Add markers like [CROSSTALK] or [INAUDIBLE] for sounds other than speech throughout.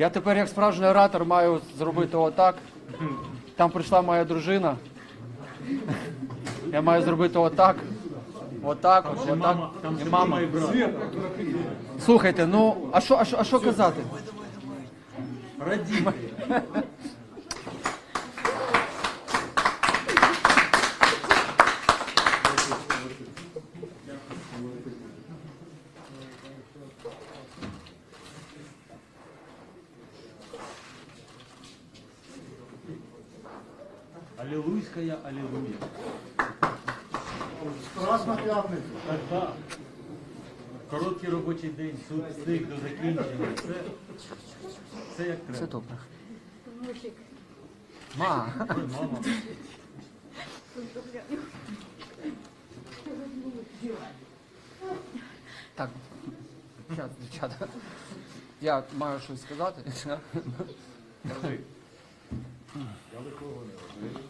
Я тепер, як справжній оратор, маю зробити отак. Там прийшла моя дружина. Я маю зробити отак. Отак, от, отак. І мама. Слухайте, ну, а що, а що, а що казати? Радій. [LAUGHS] Алілуйська, алілуя. Страшна п'ятниця. Так, так. Короткий робочий день, суд встиг до закінчення. Це, це як Все треба. добре. Ма. Ой, мама. Так, дівчата, дівчата. Я маю щось сказати.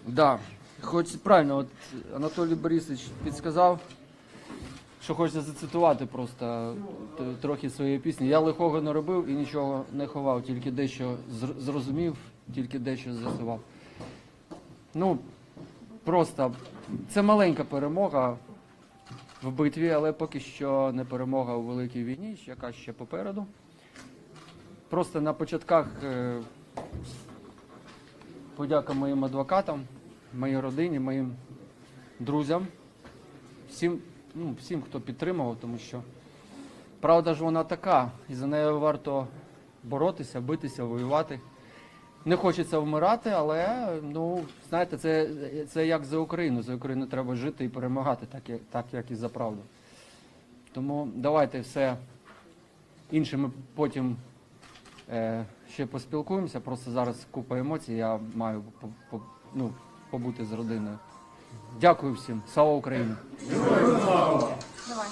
Да. Хоч правильно, от Анатолій Борисович підсказав, що хочеться зацитувати просто трохи своєї пісні. Я лихого не робив і нічого не ховав, тільки дещо зрозумів, тільки дещо з'ясував. Ну, просто це маленька перемога в битві, але поки що не перемога у великій війні, яка ще попереду. Просто на початках е, подяка моїм адвокатам, моїй родині, моїм друзям, всім, ну, всім, хто підтримував, тому що правда ж вона така, і за нею варто боротися, битися, воювати. Не хочеться вмирати, але ну знаєте, це, це як за Україну. За Україну треба жити і перемагати, так як, так як і за правду. Тому давайте все інше ми потім ще поспілкуємося. Просто зараз купа емоцій. Я маю по, по, ну, побути з родиною. Дякую всім. Слава Україні! Давай.